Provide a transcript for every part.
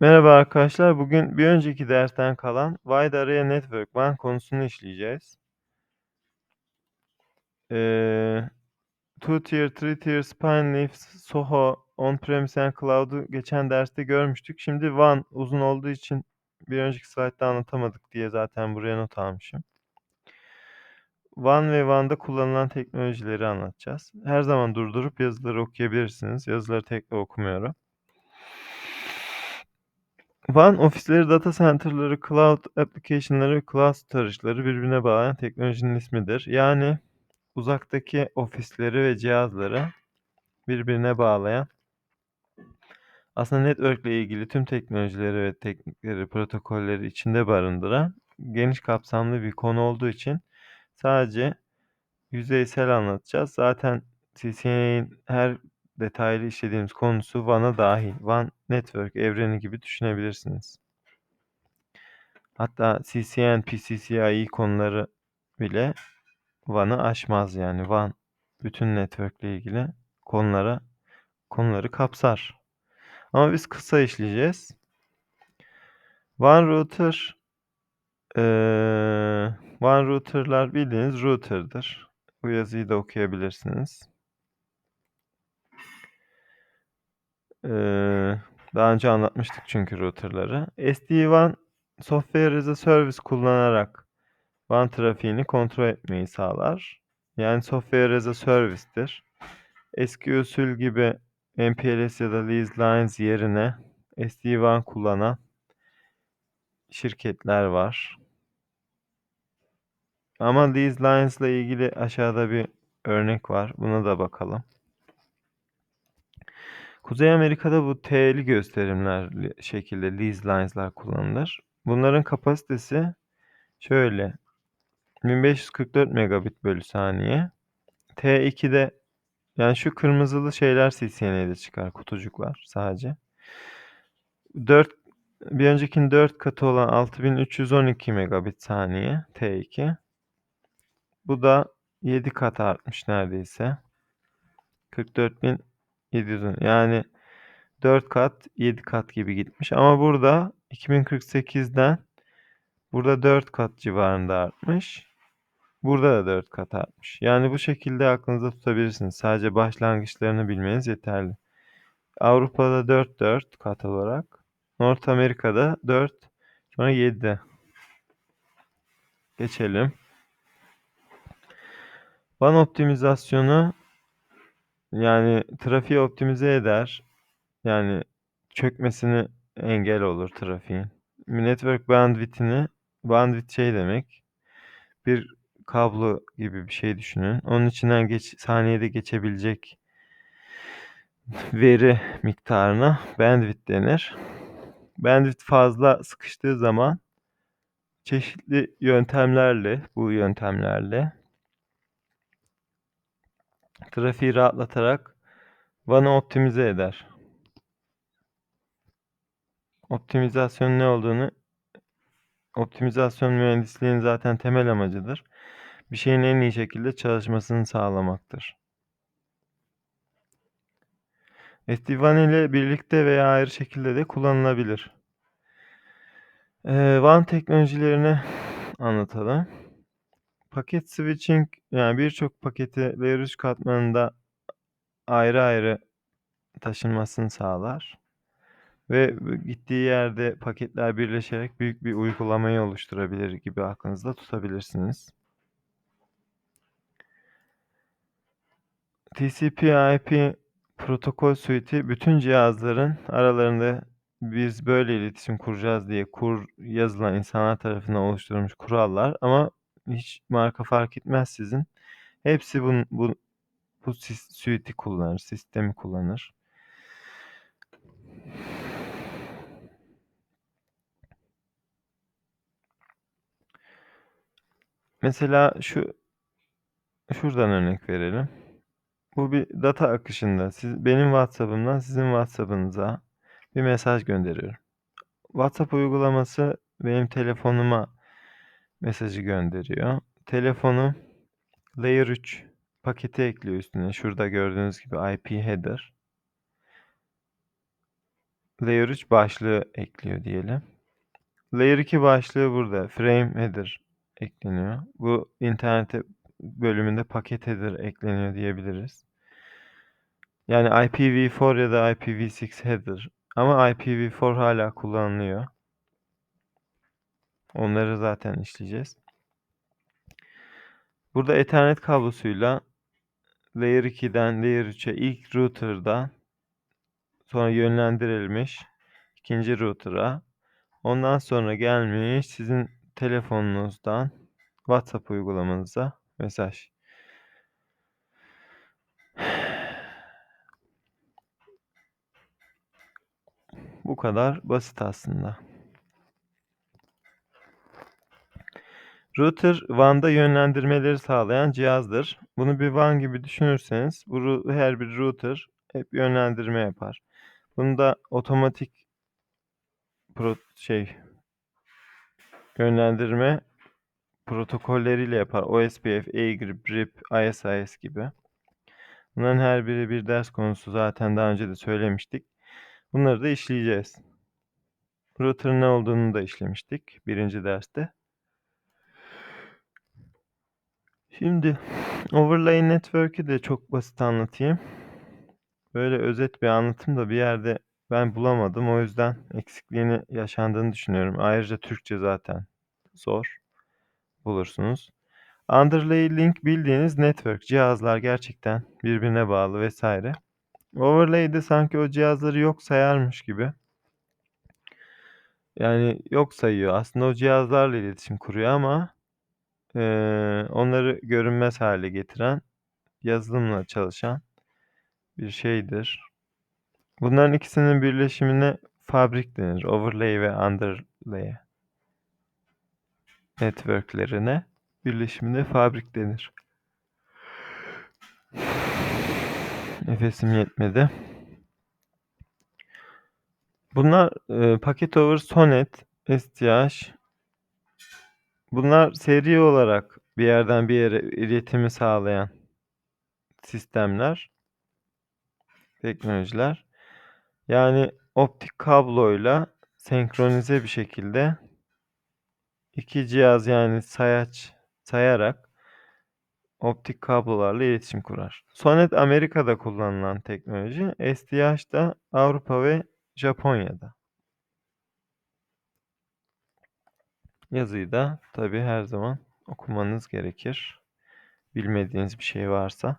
Merhaba arkadaşlar. Bugün bir önceki dersten kalan Wide Area Network WAN konusunu işleyeceğiz. Eee, two tier, three tier, spine leafs, Soho, on-premise and cloud'u geçen derste görmüştük. Şimdi WAN uzun olduğu için bir önceki slaytta anlatamadık diye zaten buraya not almışım. WAN ve WAN'da kullanılan teknolojileri anlatacağız. Her zaman durdurup yazıları okuyabilirsiniz. Yazıları tekrar okumuyorum. WAN ofisleri, data center'ları, cloud application'ları cloud storage'ları birbirine bağlayan teknolojinin ismidir. Yani uzaktaki ofisleri ve cihazları birbirine bağlayan aslında network ile ilgili tüm teknolojileri ve teknikleri, protokolleri içinde barındıran geniş kapsamlı bir konu olduğu için sadece yüzeysel anlatacağız. Zaten CCNA'nin her detaylı işlediğimiz konusu WAN'a dahil. WAN network evreni gibi düşünebilirsiniz. Hatta CCN, PCCIe konuları bile WAN'ı aşmaz yani. WAN bütün network ile ilgili konulara konuları kapsar. Ama biz kısa işleyeceğiz. WAN router ee, WAN router'lar bildiğiniz router'dır. Bu yazıyı da okuyabilirsiniz. Daha önce anlatmıştık çünkü router'ları. SD-WAN Software as a Service kullanarak WAN trafiğini kontrol etmeyi sağlar. Yani Software as a Service'tir. Eski usul gibi MPLS ya da Lease Lines yerine SD-WAN kullanan şirketler var. Ama Lease Lines ile ilgili aşağıda bir örnek var. Buna da bakalım. Kuzey Amerika'da bu T'li gösterimler şekilde lease lines'lar kullanılır. Bunların kapasitesi şöyle 1544 megabit bölü saniye. T2'de yani şu kırmızılı şeyler CCNA'de çıkar kutucuklar sadece. 4 bir öncekinin 4 katı olan 6312 megabit saniye T2. Bu da 7 kat artmış neredeyse. 44700 yani 4 kat 7 kat gibi gitmiş. Ama burada 2048'den burada 4 kat civarında artmış. Burada da 4 kat artmış. Yani bu şekilde aklınızda tutabilirsiniz. Sadece başlangıçlarını bilmeniz yeterli. Avrupa'da 4 4 kat olarak. North Amerika'da 4 sonra 7. Geçelim. WAN optimizasyonu yani trafiği optimize eder. Yani çökmesini engel olur trafiğin. Network bandwidth'ini bandwidth şey demek. Bir kablo gibi bir şey düşünün. Onun içinden geç, saniyede geçebilecek veri miktarına bandwidth denir. Bandwidth fazla sıkıştığı zaman çeşitli yöntemlerle, bu yöntemlerle trafiği rahatlatarak WAN'ı optimize eder. Optimizasyon ne olduğunu optimizasyon mühendisliğinin zaten temel amacıdır. Bir şeyin en iyi şekilde çalışmasını sağlamaktır. SD-WAN ile birlikte veya ayrı şekilde de kullanılabilir. WAN teknolojilerini anlatalım. Paket switching yani birçok paketi layer 3 katmanında ayrı ayrı taşınmasını sağlar. Ve gittiği yerde paketler birleşerek büyük bir uygulamayı oluşturabilir gibi aklınızda tutabilirsiniz. TCP/IP protokol suite'i bütün cihazların aralarında biz böyle iletişim kuracağız diye kur yazılan insanlar tarafından oluşturulmuş kurallar ama hiç marka fark etmez sizin. Hepsi bu, bu, bu suite'i kullanır, sistemi kullanır. Mesela şu şuradan örnek verelim. Bu bir data akışında siz benim WhatsApp'ımdan sizin WhatsApp'ınıza bir mesaj gönderiyorum. WhatsApp uygulaması benim telefonuma mesajı gönderiyor. Telefonum Layer 3 paketi ekliyor üstüne. Şurada gördüğünüz gibi IP header. Layer 3 başlığı ekliyor diyelim. Layer 2 başlığı burada. Frame header ekleniyor. Bu internete bölümünde paket header ekleniyor diyebiliriz. Yani IPv4 ya da IPv6 header. Ama IPv4 hala kullanılıyor. Onları zaten işleyeceğiz. Burada Ethernet kablosuyla Layer 2'den Layer 3'e ilk router'dan sonra yönlendirilmiş ikinci router'a ondan sonra gelmiş sizin telefonunuzdan WhatsApp uygulamanıza mesaj. Bu kadar basit aslında. Router WAN'da yönlendirmeleri sağlayan cihazdır. Bunu bir WAN gibi düşünürseniz bu her bir router hep yönlendirme yapar. Bunu da otomatik pro şey yönlendirme protokolleriyle yapar. OSPF, AGRIP, RIP, ISIS gibi. Bunların her biri bir ders konusu zaten daha önce de söylemiştik. Bunları da işleyeceğiz. Router ne olduğunu da işlemiştik birinci derste. Şimdi Overlay Network'ü de çok basit anlatayım. Böyle özet bir anlatım da bir yerde ben bulamadım. O yüzden eksikliğini yaşandığını düşünüyorum. Ayrıca Türkçe zaten zor bulursunuz. Underlay link bildiğiniz network. Cihazlar gerçekten birbirine bağlı vesaire. Overlay de sanki o cihazları yok sayarmış gibi. Yani yok sayıyor. Aslında o cihazlarla iletişim kuruyor ama onları görünmez hale getiren yazılımla çalışan bir şeydir. Bunların ikisinin birleşimine fabrik denir. Overlay ve underlay networklerine birleşimine fabrik denir. Nefesim yetmedi. Bunlar e, paket over Sonet, STH. Bunlar seri olarak bir yerden bir yere iletimi sağlayan sistemler, teknolojiler. Yani optik kabloyla senkronize bir şekilde iki cihaz yani sayaç sayarak optik kablolarla iletişim kurar. Sonet Amerika'da kullanılan teknoloji, STH da Avrupa ve Japonya'da. Yazıyı da tabi her zaman okumanız gerekir. Bilmediğiniz bir şey varsa.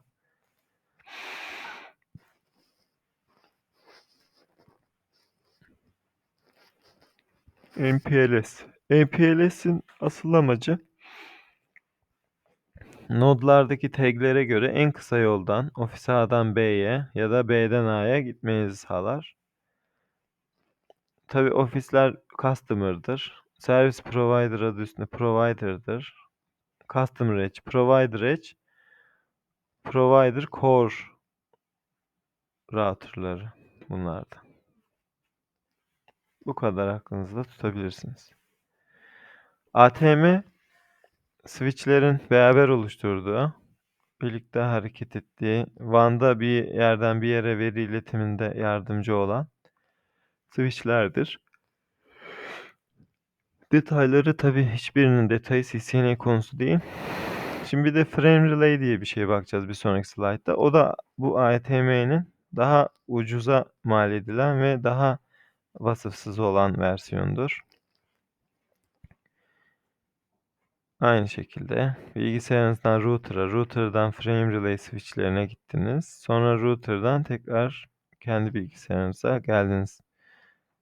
MPLS. MPLS'in asıl amacı nodlardaki taglere göre en kısa yoldan ofis A'dan B'ye ya da B'den A'ya gitmenizi sağlar. Tabi ofisler customer'dır. Service provider adı üstünde provider'dır. Customer edge, provider edge, provider core router'ları bunlarda. Bu kadar aklınızda tutabilirsiniz. ATM switchlerin beraber oluşturduğu, birlikte hareket ettiği, WAN'da bir yerden bir yere veri iletiminde yardımcı olan switchlerdir. Detayları tabi hiçbirinin detayı CCNA konusu değil. Şimdi bir de frame relay diye bir şeye bakacağız bir sonraki slaytta. O da bu ATM'nin daha ucuza mal edilen ve daha vasıfsız olan versiyondur. Aynı şekilde bilgisayarınızdan router'a, router'dan frame relay switch'lerine gittiniz. Sonra router'dan tekrar kendi bilgisayarınıza geldiniz.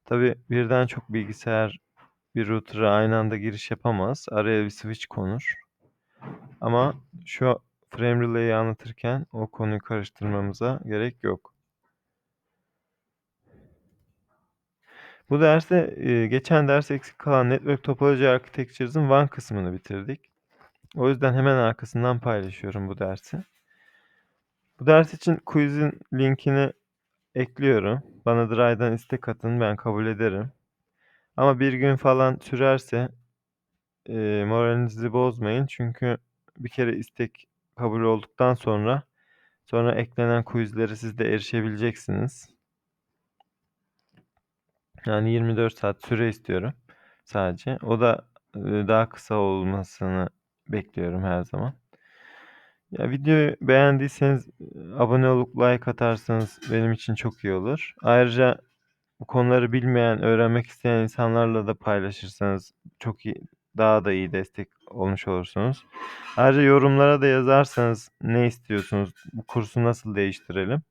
Tabi birden çok bilgisayar bir router'a aynı anda giriş yapamaz. Araya bir switch konur. Ama şu frame relay'i anlatırken o konuyu karıştırmamıza gerek yok. Bu derste geçen ders eksik kalan Network Topology Architectures'ın WAN kısmını bitirdik. O yüzden hemen arkasından paylaşıyorum bu dersi. Bu ders için quizin linkini ekliyorum. Bana Dry'dan istek atın ben kabul ederim. Ama bir gün falan sürerse e, moralinizi bozmayın. Çünkü bir kere istek kabul olduktan sonra sonra eklenen quizlere siz de erişebileceksiniz. Yani 24 saat süre istiyorum sadece. O da, eee, daha kısa olmasını bekliyorum her zaman. Ya, videoyu beğendiyseniz, abone olup like atarsanız benim için çok iyi olur. Ayrıca bu konuları bilmeyen, öğrenmek isteyen insanlarla da paylaşırsanız çok iyi daha da iyi destek olmuş olursunuz. Ayrıca yorumlara da yazarsanız ne istiyorsunuz, bu kursu nasıl değiştirelim?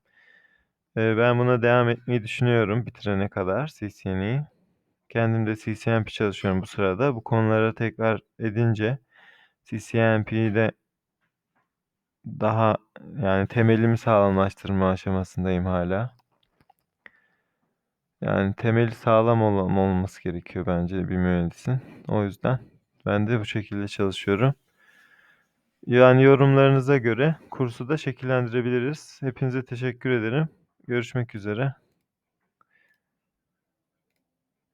Ben buna devam etmeyi düşünüyorum bitirene kadar CCNA'yı. Kendim de CCNP çalışıyorum bu sırada. Bu konulara tekrar edince CCNP'de daha, yani, temelimi sağlamlaştırma aşamasındayım hâlâ. Yani, temeli sağlam olan olması gerekiyor bence bir mühendisin. O yüzden ben de bu şekilde çalışıyorum. Yani, yorumlarınıza göre kursu da şekillendirebiliriz. Hepinize teşekkür ederim. Görüşmek üzere.